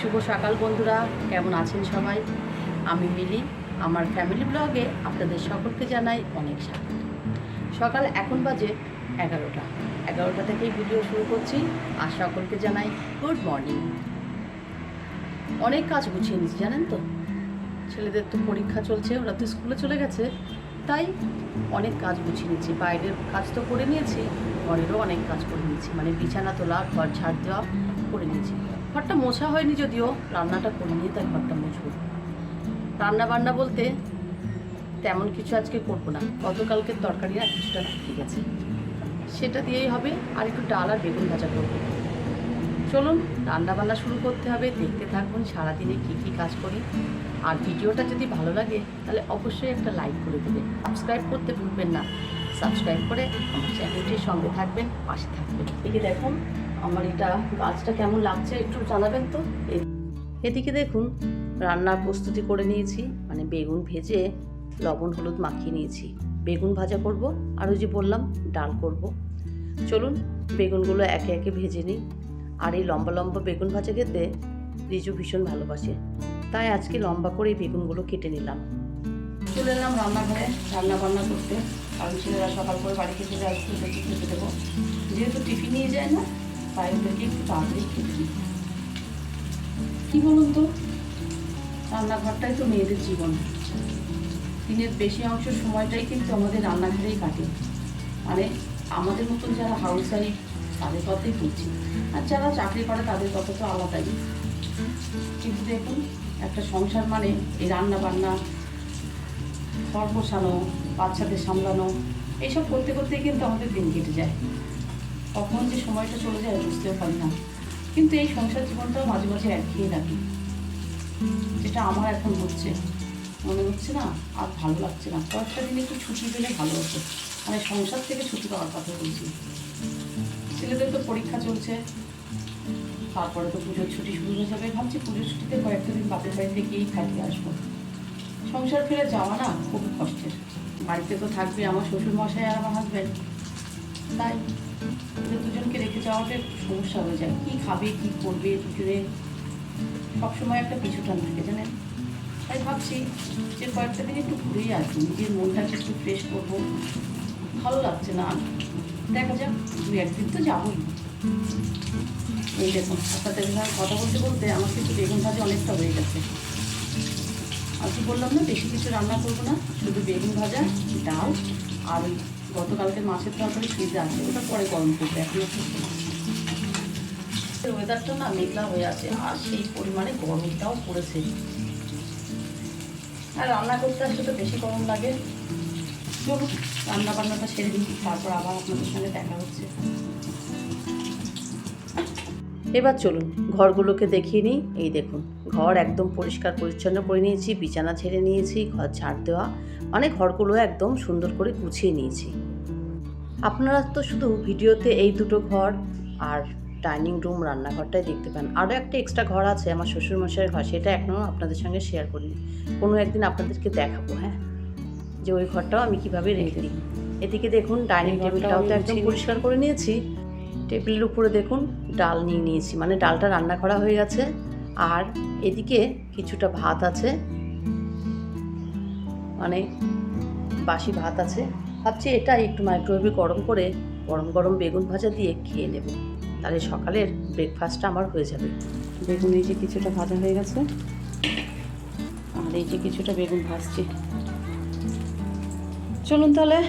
শুভ সকাল বন্ধুরা, কেমন আছেন সবাই? আমি মিলি, আমার ফ্যামিলি ব্লগে আপনাদের সকলকে জানাই অনেক স্বাগত। সকাল এখন বাজে এগারোটা। এগারোটা থেকেই ভিডিও শুরু করছি, আর সকলকে জানাই গুড মর্নিং অনেক কাজ গুছিয়ে নিয়েছি, জানেন তো? ছেলেদের তো পরীক্ষা চলছে, ওরা তো স্কুলে চলে গেছে, তাই অনেক কাজ গুছিয়ে নিয়েছি। বাইরের কাজ তো করে নিয়েছি, ঘরেরও অনেক কাজ করে নিয়েছি। মানে বিছানা তোলা, ঘর ঝাড় দেওয়া করে নিয়েছি। ঘরটা মোছা হয়নি যদিও, রান্নাটা করে নিয়ে তাই ঘরটা মুছবো। রান্না বান্না বলতে তেমন কিছু আজকে করব না। গতকালকের তরকারি আর কিছুটা ঠিক আছে। সেটা দিয়েই হবে, আর একটু ডাল আর বেগুন ভাজা করব। চলুন রান্না বান্না শুরু করতে হবে। দেখতে থাকুন সারাদিনে কী কী কাজ করি। আর ভিডিওটা যদি ভালো লাগে, তাহলে অবশ্যই একটা লাইক করে দেবেন। সাবস্ক্রাইব করতে ভুলবেন না। সাবস্ক্রাইব করে আমার চ্যানেলটির সঙ্গে থাকবেন, পাশে থাকবেন। এদিকে দেখুন আমার এটা গাছটা কেমন লাগছে একটু জানাবেন তো? এদিকে দেখুন রান্নার প্রস্তুতি করে নিয়েছি মানে বেগুন ভেজে লবণ হলুদ মাখিয়ে নিয়েছি। বেগুন ভাজা করব আর ওই যে বললাম ডাল করব। চলুন বেগুনগুলো একে একে ভেজে নিই। আর এই লম্বা লম্বা বেগুন ভাজা খেতে রিজু ভীষণ ভালোবাসে। তাই আজকে লম্বা করে এই বেগুনগুলো কেটে নিলাম। চলে এলাম রান্নাঘরে রান্না বান্না করতে। কারণ ছেলেরা সকাল করে বাড়ি খেতে থেকে খেতে দেবো। যেহেতু টিফিন নিয়ে যায় না তাই একটু তাড়াতাড়ি খেতে দিই। কী বলুন তো? রান্নাঘরটাই তো মেয়েদের জীবন। দিনের বেশি অংশ সময়টাই কিন্তু আমাদের রান্নাঘরেই কাটে। মানে আমাদের মতন যারা হাউস ওয়াইফ তাদের কথাই বলছি আর যারা চাকরি করে, তাদের কথা তো আলাদাই। কিন্তু দেখুন, একটা সংসার মানে এই রান্না বান্না ঘর বসানো বাচ্চাদের সামলানো, এইসব করতে করতেই কিন্তু আমাদের দিন কেটে যায়। কখন যে সময়টা চলে যায়, বুঝতেও পারি না। কিন্তু এই সংসার জীবনটাও মাঝে মাঝে একঘেয়ে লাগে। যেটা আমার এখন হচ্ছে। মনে হচ্ছে না, আর ভালো লাগছে না। কয়েকটা দিন একটু ছুটি পেলে ভালো হতো। মানে সংসার থেকে ছুটি পাওয়ার কথা বলছি। ছেলেদের তো পরীক্ষা চলছে। তারপরে তো পুজোর ছুটি শুরু হয়ে যাবে। ভাবছি পুজোর ছুটিতে কয়েকটা দিন বাপের বাড়িতে গিয়েই কাটিয়ে আসব। সংসার ফেলে যাওয়া না, খুব কষ্টের। বাড়িতে তো থাকবে আমার শ্বশুর মশাই আর আমার হাজব্যান্ড তাই দুজনকে রেখে যাওয়াটা সমস্যা হয়ে যায়। কী খাবে, কী করবে দুজনে? সবসময় একটা পিছুটান থাকে, জানেন? তাই ভাবছি যে কয়েকটা দিন একটু ঘুরেই আসব নিজের মনটাকে একটু ফ্রেশ করব। ভালো লাগছে না। দেখা যাক, দু একদিন তো যাবোই। এই দেখুন, আপনাদের সঙ্গে কথা বলতে বলতে আমার কিন্তু বেগুন ভাজা অনেকটা হয়ে গেছে। আর কি বললাম না, বেশি কিছু রান্না করব না, শুধু বেগুন ভাজা, ডাল আর ওই গতকালকের মাছের তরকারি ফ্রিজে আছে, ওটা পরে গরম করবে, এখন ওয়েদারটা না মেঘলা হয়ে আছে, আর সেই পরিমাণে গরমটাও পড়েছে। আর রান্না করতে আসলে তো বেশি গরম লাগে। চলুন রান্না বান্নাটা সেরে দিই, তারপর আবার আপনাদের সঙ্গে দেখা হচ্ছে। এবার চলুন, ঘরগুলোকে দেখিয়ে নিই, এই দেখুন। ঘর একদম পরিষ্কার পরিচ্ছন্ন করে নিয়েছি বিছানা ছেড়ে নিয়েছি ঘর ঝাড় দেওয়া মানে ঘরগুলো একদম সুন্দর করে গুছিয়ে নিয়েছি। আপনারা তো শুধু ভিডিওতে এই দুটো ঘর আর ডাইনিং রুম রান্নাঘরটাই দেখতে পান। আরও একটা এক্সট্রা ঘর আছে আমার শ্বশুরমশাইয়ের ঘর সেটা এখনও আপনাদের সঙ্গে শেয়ার করিনি। কোনো একদিন আপনাদেরকে দেখাবো হ্যাঁ? যে ওই ঘরটাও আমি কীভাবে রেখে দিই। এদিকে দেখুন ডাইনিং টেবিলটাও তো একদম পরিষ্কার করে নিয়েছি। টেবিলের উপরে দেখুন ডাল নিয়ে নিয়েছি মানে ডালটা রান্না করা হয়ে গেছে। আর এদিকে কিছুটা ভাত আছে। মানে বাসি ভাত আছে। ভাবছি এটা একটু মাইক্রোওয়েভে গরম করে গরম গরম বেগুন ভাজা দিয়ে খেয়ে নেব। তাহলে সকালের ব্রেকফাস্টটা আমার হয়ে যাবে। বেগুন এই যে কিছুটা ভাজা হয়ে গেছে। আর এই যে কিছুটা বেগুন ভাজছি। চলুন তাহলে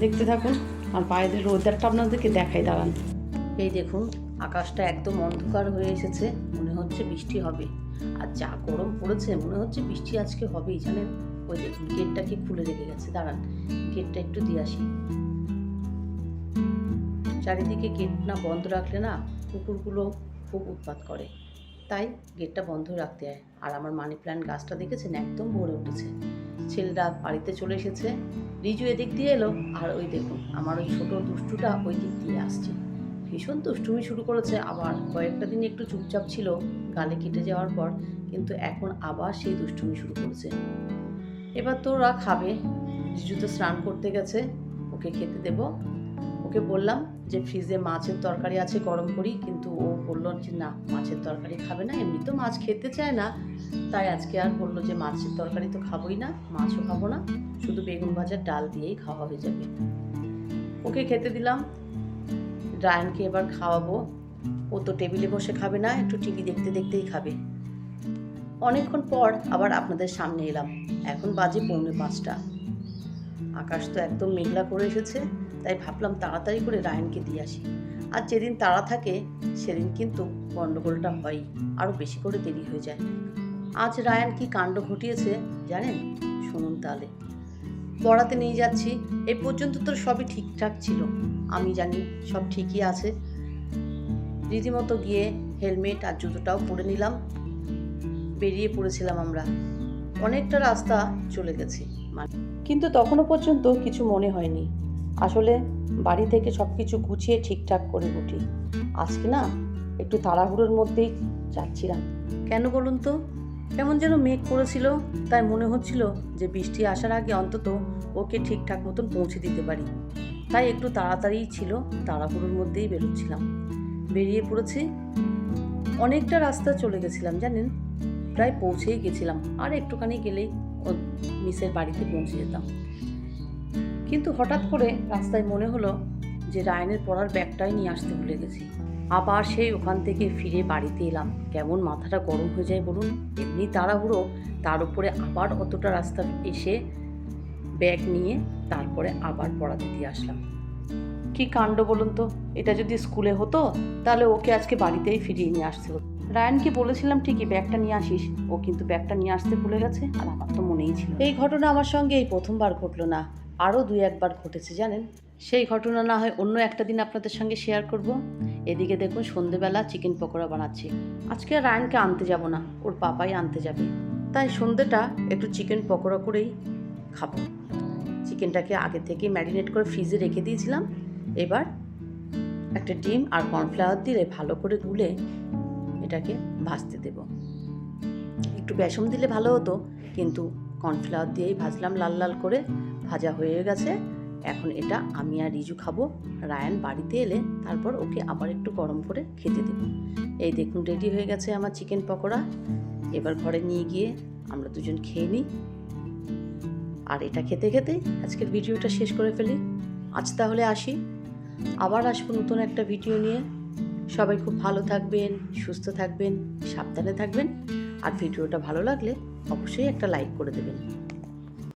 দেখতে থাকুন। আর বাইরের রোদারটা আপনাদেরকে দেখাই, দাঁড়ান। এই দেখুন আকাশটা একদম অন্ধকার হয়ে এসেছে, মনে হচ্ছে বৃষ্টি হবে। আর যা গরম পড়েছে, মনে হচ্ছে বৃষ্টি আজকে হবেই, জানেন? ওই দেখুন, গেটটা কি খুলে রেখে গেছে, দাঁড়ান, গেটটা একটু দিয়ে আসি। চারিদিকে গেট না বন্ধ রাখলে না কুকুরগুলো খুব উৎপাত করে। তাই গেটটা বন্ধ রাখতে হয়। আর আমার মানি প্ল্যান্ট গাছটা দেখেছেন? একদম ভরে উঠেছে। ছেলেরা বাড়িতে চলে এসেছে। রিজু এদিক দিয়ে এলো, আর ওই দেখুন, আমার ওই ছোট দুষ্টুটা ওই দিক দিয়ে আসছে। ভীষণ দুষ্টুমি শুরু করেছে। আবার কয়েকটা দিন একটু চুপচাপ ছিল, গালে কেটে যাওয়ার পর কিন্তু এখন আবার সেই দুষ্টুমি শুরু করেছে। এবার তো ওরা খাবে। রিজু তো স্নান করতে গেছে। ওকে খেতে দেব। ওকে বললাম যে, ফ্রিজে মাছের তরকারি আছে, গরম করি। কিন্তু ও বলল যে, না, মাছের তরকারি খাবে না। এমনি তো মাছ খেতে চায় না। তাই আজকে আর বলল যে, মাছের তরকারি তো খাবোই না, মাছও খাব না। শুধু বেগুন ভাজার ডাল দিয়েই খাওয়া হয়ে যাবে। ওকে খেতে দিলাম। রায়নকে এবার খাওয়াবো। ও তো টেবিলে বসে খাবে না, একটু টিভি দেখতে দেখতেই খাবে। অনেকক্ষণ পর আবার আপনাদের সামনে এলাম। এখন বাজে পৌনে পাঁচটা। আকাশ তো একদম মেঘলা করে এসেছে, তাই ভাবলাম তাড়াতাড়ি করে রায়নকে দিয়ে আসি। আর যেদিন তাড়া থাকে, সেদিন কিন্তু গণ্ডগোলটা হয় আরও বেশি করে দেরি হয়ে যায়। আজ রায়ান কি কাণ্ড ঘটিয়েছে, জানেন? শুনুন তাহলে। পড়াতে নিয়ে যাচ্ছি এই পর্যন্ত তো সবই ঠিকঠাক ছিল। আমি জানি সব ঠিকই আছে। রীতিমতো গিয়ে হেলমেট আর জুতোটাও পরে নিলাম। বেরিয়ে পড়েছিলাম আমরা। অনেকটা রাস্তা চলে গেছি। মানে কিন্তু তখনও পর্যন্ত কিছু মনে হয়নি। আসলে বাড়ি থেকে সব কিছু গুছিয়ে ঠিকঠাক করে উঠি। আজকে না একটু তাড়াহুড়োর মধ্যেই যাচ্ছিলাম। কেন বলুন তো? কেমন যেন মেঘ করেছিল, তাই মনে হচ্ছিল যে বৃষ্টি আসার আগে অন্তত ওকে ঠিকঠাক মতন পৌঁছে দিতে পারি। তাই একটু তাড়াতাড়িই ছিল, তাড়াহুড়োর মধ্যেই বেরোচ্ছিলাম। বেরিয়ে পড়েছি। অনেকটা রাস্তা চলে গেছিলাম, জানেন? প্রায় পৌঁছেই গেছিলাম, আর একটুখানি গেলেই মিসের বাড়িতে পৌঁছে যেতাম। কিন্তু হঠাৎ করে রাস্তায় মনে হলো যে রায়নের পড়ার ব্যাগটাই নিয়ে আসতে ভুলে গেছি। আবার সেই ওখান থেকে ফিরে বাড়িতে এলাম। কেমন মাথাটা গরম হয়ে যায় বলুন? এমনি তাড়াহুড়ো, তার উপরে আবার অতটা রাস্তা এসে ব্যাগ নিয়ে তারপরে আবার পড়াতে দিয়ে আসলাম। কি কাণ্ড বলুন তো? এটা যদি স্কুলে হতো, তাহলে ওকে আজকে বাড়িতেই ফিরিয়ে নিয়ে আসতে হতো। রায়ানকে বলেছিলাম ঠিকই ব্যাগটা নিয়ে আসিস। ও কিন্তু ব্যাগটা নিয়ে আসতে ভুলে গেছে, আর আমার তো মনেই ছিল এই ঘটনা আমার সঙ্গে এই প্রথমবার ঘটলো না। আরও দুই একবার ঘটেছে, জানেন? সেই ঘটনা না হয় অন্য একটা দিন আপনাদের সঙ্গে শেয়ার করব। এদিকে দেখুন, সন্ধেবেলা চিকেন পকোড়া বানাচ্ছি। আজকে রায়ানকে আনতে যাব না, ওর পাপাই আনতে যাবে। তাই সন্ধেটা একটু চিকেন পকোড়া করেই খাব। চিকেনটাকে আগে থেকে ম্যারিনেট করে ফ্রিজে রেখে দিয়েছিলাম। এবার একটা ডিম আর কর্নফ্লাওয়ার দিলে ভালো করে গুলে এটাকে ভাজতে দেব। একটু বেসম দিলে ভালো হতো, কিন্তু কর্নফ্লাওয়ার দিয়েই ভাজলাম, লাল লাল করে, ভাজা হয়ে গেছে। এখন এটা আমি আর রিজু খাব। রায়ান বাড়িতে এলে তারপর ওকে আবার একটু গরম করে খেতে দেব। এই দেখুন রেডি হয়ে গেছে আমার চিকেন পকোড়া। এবার ঘরে নিয়ে গিয়ে আমরা দুজন খেয়ে নিই। আর এটা খেতে খেতে আজকের ভিডিওটা শেষ করে ফেলি। আজ তাহলে আসি। আবার আসব নতুন একটা ভিডিও নিয়ে। সবাই খুব ভালো থাকবেন, সুস্থ থাকবেন, সাবধানে থাকবেন। আর ভিডিওটা ভালো লাগলে অবশ্যই একটা লাইক করে দেবেন।